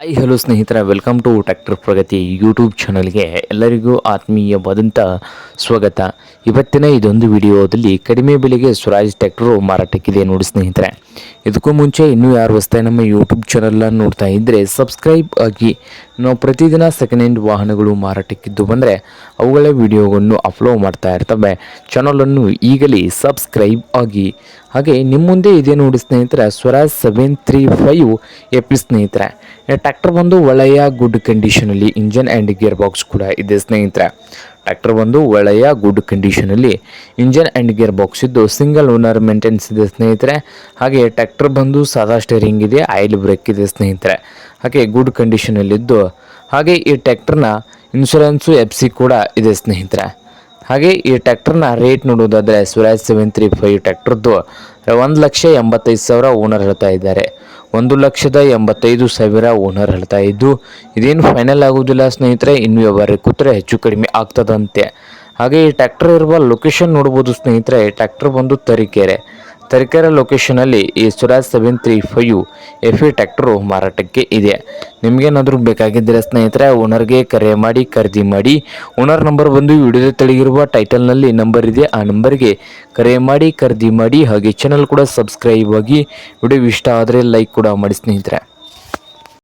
Hi hello ಸ್ನೇಹಿತರ welcome to tractor Pragati YouTube ಚಾನಲ್ಗೆ ಎಲ್ಲರಿಗೂ ಆತ್ಮೀಯವಾದಂಥ ಸ್ವಾಗತ. ಇವತ್ತಿನ ಇದೊಂದು ವಿಡಿಯೋದಲ್ಲಿ ಕಡಿಮೆ ಬೆಲೆಗೆ ಸ್ವರಾಜ್ ಟ್ರ್ಯಾಕ್ಟರು ಮಾರಾಟಕ್ಕಿದೆ ನೋಡಿ ಸ್ನೇಹಿತರೆ. ಇದಕ್ಕೂ ಮುಂಚೆ ಇನ್ನೂ ಯಾರು ಹೊಸ್ತಾಗಿ ನಮ್ಮ ಯೂಟ್ಯೂಬ್ ಚಾನಲನ್ನು ನೋಡ್ತಾ ಇದ್ದರೆ ಸಬ್ಸ್ಕ್ರೈಬ್ ಆಗಿ. ನಾವು ಪ್ರತಿದಿನ ಸೆಕೆಂಡ್ ಹ್ಯಾಂಡ್ ವಾಹನಗಳು ಮಾರಾಟಕ್ಕಿದ್ದು ಬಂದರೆ ಅವುಗಳ ವಿಡಿಯೋವನ್ನು ಅಪ್ಲೋಡ್ ಮಾಡ್ತಾ ಇರ್ತವೆ. ಚಾನಲನ್ನು ಈಗಲೇ ಸಬ್ಸ್ಕ್ರೈಬ್ ಆಗಿ. ಹಾಗೆ ನಿಮ್ಮ ಮುಂದೆ ಇದೆ ನೋಡಿ ಸ್ನೇಹಿತರೆ, Swaraj seven three five A ಸ್ನೇಹಿತರೆ. ಟ್ರ್ಯಾಕ್ಟರ್ ಬಂದು ಒಳ್ಳೆಯ ಗುಡ್ ಕಂಡೀಷನಲ್ಲಿ ಇಂಜನ್ ಆ್ಯಂಡ್ ಗೇರ್ ಬಾಕ್ಸ್ ಕೂಡ ಇದೆ ಸ್ನೇಹಿತರೆ. ಟ್ರ್ಯಾಕ್ಟರ್ ಬಂದು ಒಳ್ಳೆಯ ಗುಡ್ ಕಂಡೀಷನಲ್ಲಿ ಇಂಜನ್ ಆ್ಯಂಡ್ ಗೇರ್ ಬಾಕ್ಸ್ ಇದ್ದು ಸಿಂಗಲ್ ಓನರ್ ಮೇಂಟೆನ್ಸ್ ಇದೆ ಸ್ನೇಹಿತರೆ. ಹಾಗೆ ಟ್ರ್ಯಾಕ್ಟರ್ ಬಂದು ಸಾದಾ ಸ್ಟೇರಿಂಗ್ ಇದೆ ಆಯಿಲ್ ಬ್ರೇಕ್ ಇದೆ ಸ್ನೇಹಿತರೆ. ಹಾಗೆ ಗುಡ್ ಕಂಡೀಷನಲ್ಲಿದ್ದು ಹಾಗೆ ಈ ಟ್ಯಾಕ್ಟರ್ನ ಇನ್ಶೂರೆನ್ಸು ಎಫ್ ಸಿ ಕೂಡ ಇದೆ ಸ್ನೇಹಿತರೆ. ಹಾಗೆ ಈ ಟ್ಯಾಕ್ಟರ್ನ ರೇಟ್ ನೋಡುವುದಾದರೆ ಸ್ವರಾಜ್ ಸೆವೆನ್ ತ್ರೀ ಫೈವ್ ಟ್ಯಾಕ್ಟ್ರದ್ದು ಒಂದು ಲಕ್ಷ ಎಂಬತ್ತೈದು ಸಾವಿರ ಓನರ್ ಹೇಳ್ತಾ ಇದ್ದಾರೆ. ಒಂದು ಲಕ್ಷದ ಎಂಬತ್ತೈದು ಸಾವಿರ ಓನರ್ ಹೇಳ್ತಾ ಇದ್ದು, ಇದೇನು ಫೈನಲ್ ಆಗುವುದಿಲ್ಲ ಸ್ನೇಹಿತರೆ, ಇನ್ನು ವ್ಯವಹಾರ ಕೂತ್ರೆ ಹೆಚ್ಚು ಕಡಿಮೆ ಆಗ್ತದಂತೆ. ಹಾಗೆ ಈ ಟ್ಯಾಕ್ಟರ್ ಇರುವ ಲೊಕೇಶನ್ ನೋಡ್ಬೋದು ಸ್ನೇಹಿತರೆ ಟ್ಯಾಕ್ಟರ್ ಬಂದು ತರೀಕೆರೆ. ತರೀಕೆರೆ ಲೊಕೇಶನಲ್ಲಿ ಈ Swaraj seven three five F E tractor ಮಾರಾಟಕ್ಕೆ ಇದೆ. ನಿಮಗೇನಾದರೂ ಬೇಕಾಗಿದ್ದರೆ ಸ್ನೇಹಿತರೆ ಓನರ್ಗೆ ಕರೆ ಮಾಡಿ, ಖರೀದಿ ಮಾಡಿ. ಓನರ್ ನಂಬರ್ ಬಂದು ವಿಡಿಯೋದ ತೆಳಗಿರುವ ಟೈಟಲ್ನಲ್ಲಿ ನಂಬರ್ ಇದೆ. ಆ ನಂಬರ್ಗೆ ಕರೆ ಮಾಡಿ, ಖರೀದಿ ಮಾಡಿ ಹಾಗೆ ಚಾನಲ್ ಕೂಡ ಸಬ್ಸ್ಕ್ರೈಬ್ ಆಗಿ. ವಿಡಿಯೋ ಇಷ್ಟ ಆದರೆ ಲೈಕ್ ಕೂಡ ಮಾಡಿ ಸ್ನೇಹಿತರೆ.